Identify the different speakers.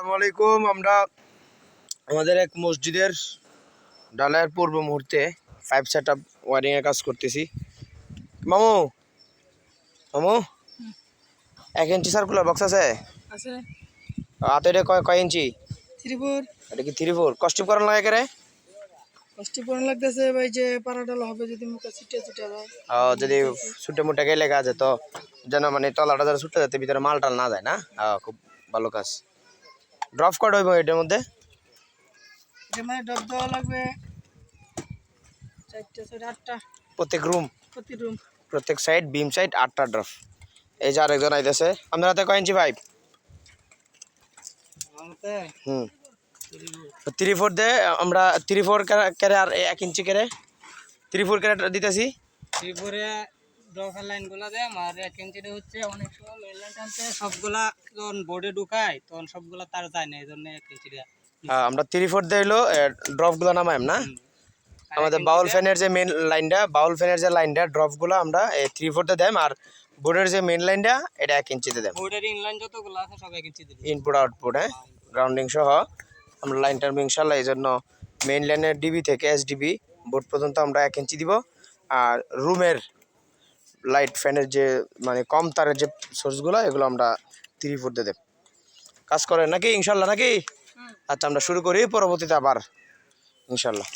Speaker 1: আসসালামু আলাইকুম আমরা আমাদের এক মসজিদের ডালায়ের পূর্ব মুহূর্তে ফাইভ সেট আপ ওয়ারিংয়ের কাজ করতেছি। মামু মামু এক ইঞ্চি সার্কুলার বক্স আছে?
Speaker 2: আছে।
Speaker 1: হাতে এটা কয় কয় ইঞ্চি
Speaker 2: ত্রিপুর
Speaker 1: এটা কি থ্রি ফোর কস্টিপ করার লাগে করে
Speaker 2: কষ্টি পড়ান লাগতেছে ভাই যে পাড়াডাল হবে যদি মুখে ছুটে ছুটে যায়।
Speaker 1: যদি ছুটে মুটে গেলে কাজ তো। যেন মানে তলাটা যেন ছুটে যাতে ভিতরে মাল টাল না যায় না? খুব ভালো কাজ। ড্রপ কট হইব এটার মধ্যে?
Speaker 2: যে ডব দেওয়া লাগবে চারটে চারটে আটটা।
Speaker 1: প্রত্যেক রুম
Speaker 2: প্রতি রুম
Speaker 1: প্রত্যেক সাইড বিম সাইড আটটা ড্রপ এই যে আরেকজন আইতেছে। আপনার হাতে কয় ইঞ্চি পাইপ হুম। থ্রি ফোর দে আমরা থ্রি ফোর কেরে আর এক ইঞ্চি কেরে থ্রি ফোর কেরে দিতেছি।
Speaker 2: ত্রিপুরে ড্রপের লাইনগুলো দেয় আর এক ইঞ্চিটা হচ্ছে অনেক সময় মেন লাইন টানতে সবগুলা যখন বোর্ডে ঢুকায় তখন সবগুলা তার যায় না এই জন্য এক ইঞ্চিটা
Speaker 1: হ্যাঁ, আমরা থ্রি ফোর দিয়ে হইল ড্রপগুলো নামাইম না? আমাদের বাউল ফ্যানের যে মেন লাইনটা বাউল ফ্যানের যে লাইনটা ড্রপগুলো আমরা এই থ্রি ফোরতে দেম আর বোর্ডের যে মেন লাইনটা এটা এক ইঞ্চিতে দেম
Speaker 2: বোর্ডের ইনলাইন যতগুলো আছে সব এক ইঞ্চি দিবি
Speaker 1: ইনপুট আউটপুট হ্যাঁ গ্রাউন্ডিং সহ আমরা লাইন টানবো ইনশাল্লাহ এই জন্য মেইন লাইনের ডিবি থেকে এসডিবি বোর্ড পর্যন্ত আমরা এক ইঞ্চি দিব। আর রুমের লাইট ফ্যানের যে মানে কম তারের যে সোর্সগুলো এগুলো আমরা থ্রি ফোরতে দেব। কাজ করেন নাকি? ইনশাল্লাহ নাকি? আচ্ছা আমরা শুরু করি পরবর্তীতে আবার। ইনশাল্লাহ।